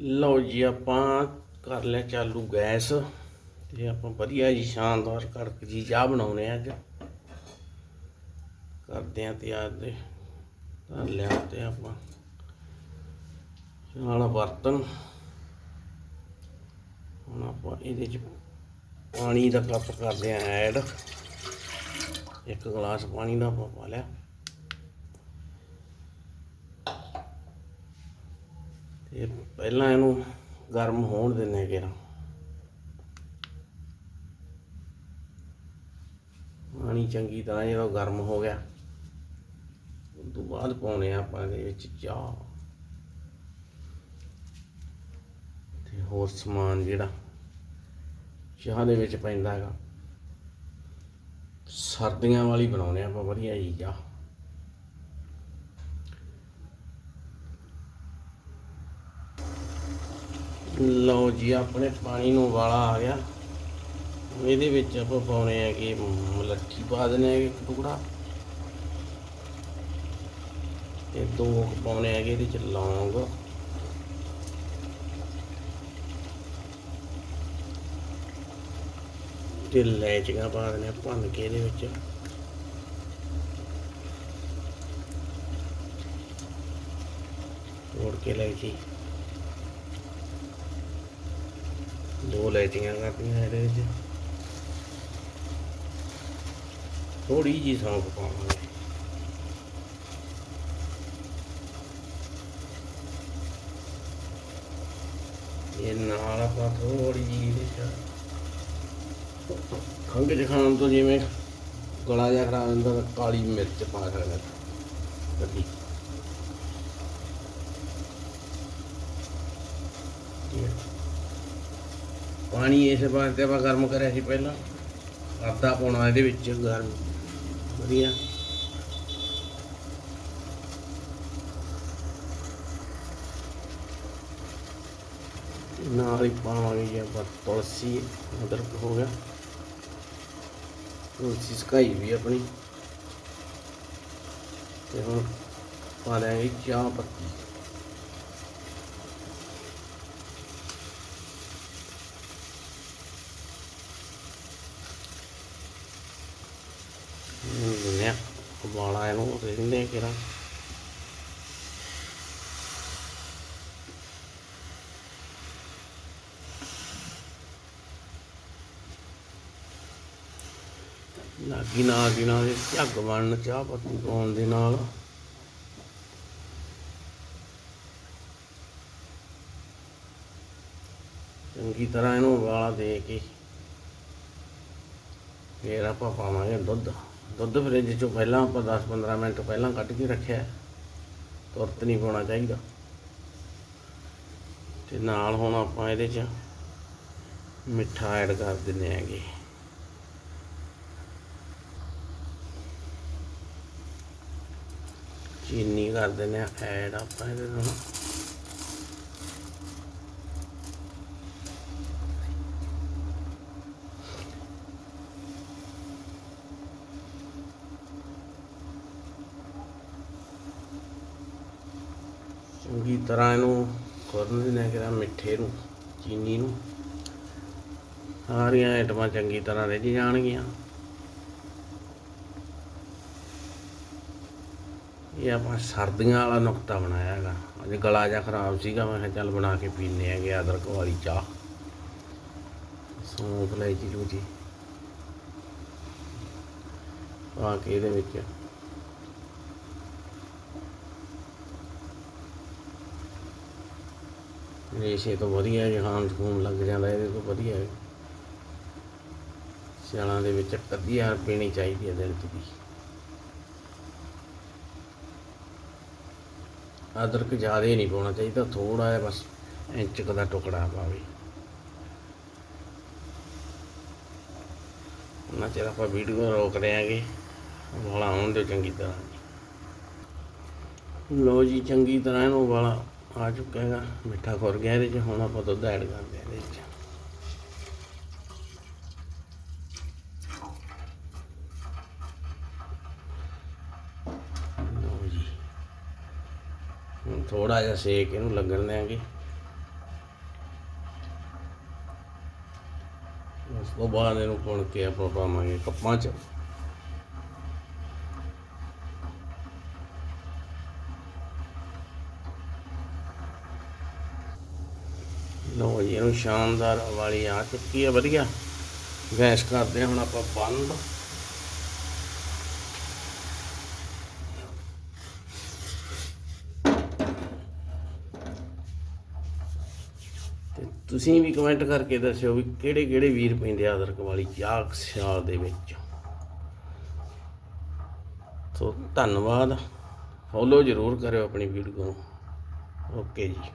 ਲਓ ਜੀ, ਆਪਾਂ ਕਰ ਲਿਆ ਚਾਲੂ ਗੈਸ ਤੇ ਆਪਾਂ ਵਧੀਆ ਜੀ ਸ਼ਾਨਦਾਰ ਕੜਕ ਜੀ ਚਾਹ ਬਣਾਉਨੇ ਆ ਅੱਜ। ਕਰਦੇ ਆ ਤਿਆਰ ਦੇ ਧਰ ਲਿਆ ਤੇ ਆਪਾਂ ਨਾਲ ਬਰਤਨ। ਹੁਣ ਆਪਾਂ ਇਹਦੇ ਚ ਪਾਣੀ ਦਾ ਕੱਪ ਕਰਦੇ ਆ ਐਡ। ਇੱਕ ਗਲਾਸ ਪਾਣੀ ਦਾ ਆਪਾਂ ਪਾ ਲਿਆ। ਤੇ ਪਹਿਲਾਂ ਇਹਨੂੰ ਗਰਮ ਹੋਣ ਦਿੰਨੇ ਕਿਰਾ ਪਾਣੀ ਚੰਗੀ ਤਰ੍ਹਾਂ ਜਦੋਂ ਗਰਮ ਹੋ ਗਿਆ, ਉਸ ਤੋਂ ਬਾਅਦ ਪਾਉਣੇ ਆ ਆਪਾਂ ਇਹਦੇ ਵਿੱਚ ਚਾਹ। ਤੇ ਹੋਰ ਸਮਾਨ ਜਿਹੜਾ ਚਾਹ ਦੇ ਵਿੱਚ ਪੈਂਦਾ ਹੈਗਾ। ਸਰਦੀਆਂ ਵਾਲੀ ਬਣਾਉਣੇ ਆਪਾਂ, ਵਧੀਆ ਜੀ ਚਾਹ। ਲਓ ਜੀ, ਆਪਣੇ ਪਾਣੀ ਨੂੰ ਵਾਲਾ ਆ ਗਿਆ। ਇਹਦੇ ਵਿੱਚ ਆਪਾਂ ਪਾਉਣੇ ਆ ਕਿ ਮਲੱਠੀ ਪਾ ਦੇਣੇ ਆ ਇੱਕ ਟੁਕੜਾ। ਤੇ ਦੋ ਕੁ ਪਾਉਣੇ ਹੈਗੇ ਇਹਦੇ ਚ ਲੌਂਗ। ਤੇ ਲੈਚੀਆਂ ਪਾ ਦੇਣੇ ਭੰਨ ਕੇ ਇਹਦੇ ਵਿੱਚ। ਤੋੜ ਕੇ ਲੈ ਲੈਚੀ ਦੋ ਲੈਚੀਆਂ ਕਰਤੀਆਂ ਇਹਦੇ ਵਿੱਚ। ਥੋੜੀ ਜੀ ਸੌਂਫ ਪਾਵਾਂਗੇ। ਇਹ ਨਾਲ ਆਪਾਂ ਥੋੜੀ ਜੀ ਇਹਦੇ ਚ ਖੰਗ ਖਾਣ ਤੋਂ ਜਿਵੇਂ ਗਲਾ ਜਿਹਾ ਖਰਾਬ ਹੁੰਦਾ ਤਾਂ ਕਾਲੀ ਮਿਰਚ ਪਾ ਸਕਦੇ ਕਦੀ ਪਾਣੀ ਇਸ ਵਾਸਤੇ ਆਪਾਂ ਗਰਮ ਕਰਿਆ ਸੀ ਪਹਿਲਾਂ। ਅੱਧਾ ਪਾਉਣਾ ਇਹਦੇ ਵਿੱਚ ਗਰਮ। ਵਧੀਆ। ਨਾਲ ਹੀ ਪਾਵਾਂਗੇ ਆਪਾਂ ਤੁਲਸੀ ਅਦਰਕ ਹੋ ਗਿਆ। ਤੁਲਸੀ ਸਕਾਈ ਵੀ ਆਪਣੀ। ਤੇ ਹੁਣ ਪਾ ਲਾਂਗੇ ਚਾਹ ਪੱਤੀ। ਉਬਾਲਾ ਇਹਨੂੰ ਰਹਿੰਦੇ ਨਾਲ ਦੀ ਨਾਲ ਝੱਗ ਬਣਨ ਚਾਹ ਪੱਤੀ ਪਾਉਣ ਦੇ ਨਾਲ ਚੰਗੀ ਤਰ੍ਹਾਂ ਇਹਨੂੰ ਉਬਾਲਾ ਦੇ ਕੇ ਫਿਰ ਆਪਾਂ ਪਾਵਾਂਗੇ ਦੁੱਧ ਦੁੱਧ ਫਰਿੱਜ ਚੋਂ ਪਹਿਲਾਂ ਆਪਾਂ 10-15 ਮਿੰਟ ਪਹਿਲਾਂ ਕੱਢ ਕੇ ਰੱਖਿਆ ਤੁਰਤ ਨਹੀਂ ਪਾਉਣਾ ਚਾਹੀਦਾ। ਤੇ ਨਾਲ ਹੁਣ ਆਪਾਂ ਇਹਦੇ 'ਚ ਮਿੱਠਾ ਐਡ ਕਰ ਦਿੰਦੇ ਹੈਗੇ। ਚੀਨੀ ਕਰ ਦਿੰਦੇ ਆ ਐਡ ਆਪਾਂ ਇਹਦੇ ਨਾਲ। ਚੰਗੀ ਤਰ੍ਹਾਂ ਇਹਨੂੰ ਖੁਰਨ ਦੇਣਾ ਕਿਰਾ ਮਿੱਠੇ ਨੂੰ, ਚੀਨੀ ਨੂੰ। ਸਾਰੀਆਂ ਆਈਟਮਾਂ ਚੰਗੀ ਤਰ੍ਹਾਂ ਰਿੱਝ ਜਾਣਗੀਆਂ। ਇਹ ਆਪਾਂ ਸਰਦੀਆਂ ਵਾਲਾ ਨੁਕਤਾ ਬਣਾਇਆ ਹੈਗਾ। ਅੱਜ ਗਲਾ ਜਿਹਾ ਖਰਾਬ ਸੀਗਾ, ਮੈਂ ਕਿਹਾ ਚੱਲ ਬਣਾ ਕੇ ਪੀਨੇ ਹੈਗੇ ਅਦਰਕ ਵਾਲੀ ਚਾਹ। ਸੌਂਫ ਲੈ ਜੀ ਲੂ ਜੀ ਆ ਕੇ ਇਹਦੇ ਵਿੱਚ ਰੇਸ਼ੇ ਤੋਂ ਵਧੀਆ ਜਹਾਨ ਖੂਨ ਲੱਗ ਜਾਂਦਾ, ਇਹਦੇ ਤੋਂ ਵਧੀਆ ਹੈ। ਸਿਆਲਾਂ ਦੇ ਵਿੱਚ ਅੱਧੀ ਹਾਰ ਪੀਣੀ ਚਾਹੀਦੀ ਹੈ ਦਿਨ 'ਚ ਦੀ ਅਦਰਕ ਜ਼ਿਆਦਾ ਨਹੀਂ ਪਾਉਣਾ ਚਾਹੀਦਾ ਥੋੜਾ ਜਿਹਾ ਬਸ ਇੰਚ ਕੁ ਦਾ ਟੁਕੜਾ ਪਾਵੇ। ਉਹਨਾਂ ਚਿਰ ਆਪਾਂ ਵੀਡੀਓ ਰੋਕ ਦਿਆਂਗੇ, ਵਾਲਾ ਆਉਣ ਦਿਓ ਚੰਗੀ ਤਰ੍ਹਾਂ। ਲੋ ਜੀ, ਚੰਗੀ ਤਰ੍ਹਾਂ ਇਹਨੂੰ ਵਾਲਾ ਆ ਚੁੱਕਾ ਹੈਗਾ ਮਿੱਠਾ ਖੁਰ ਗਿਆ ਇਹਦੇ 'ਚ, ਹੁਣ ਆਪਾਂ ਦੁੱਧ ਐਡ ਕਰਦੇ ਹਾਂ ਇਹਦੇ 'ਚ। ਥੋੜਾ ਜਿਹਾ ਸੇਕ ਇਹਨੂੰ ਲੱਗਣ ਦੇਾਂਗੇ ਉਸ ਤੋਂ ਬਾਅਦ ਇਹਨੂੰ ਪੁਣ ਕੇ ਆਪਾਂ ਪਾਵਾਂਗੇ ਕੱਪਾਂ 'ਚ। ਲਓ ਜੀ ਇਹਨੂੰ ਸ਼ਾਨਦਾਰ ਵਾਲੀ ਆ ਚੁੱਕੀ ਹੈ ਵਧੀਆ। ਗੈਸ ਕਰਦੇ ਹਾਂ ਹੁਣ ਆਪਾਂ ਬੰਦ। ਤੇ ਤੁਸੀਂ ਵੀ ਕਮੈਂਟ ਕਰਕੇ ਦੱਸਿਓ ਵੀ ਕਿਹੜੇ ਕਿਹੜੇ ਵੀਰ ਪੈਂਦੇ ਆ ਅਦਰਕ ਵਾਲੀ ਚਾਹ ਸਿਆਲ ਦੇ ਵਿੱਚ। ਸੋ ਧੰਨਵਾਦ। ਫੋਲੋ ਜ਼ਰੂਰ ਕਰਿਓ ਆਪਣੀ ਵੀਡੀਓ ਨੂੰ। ਓਕੇ ਜੀ।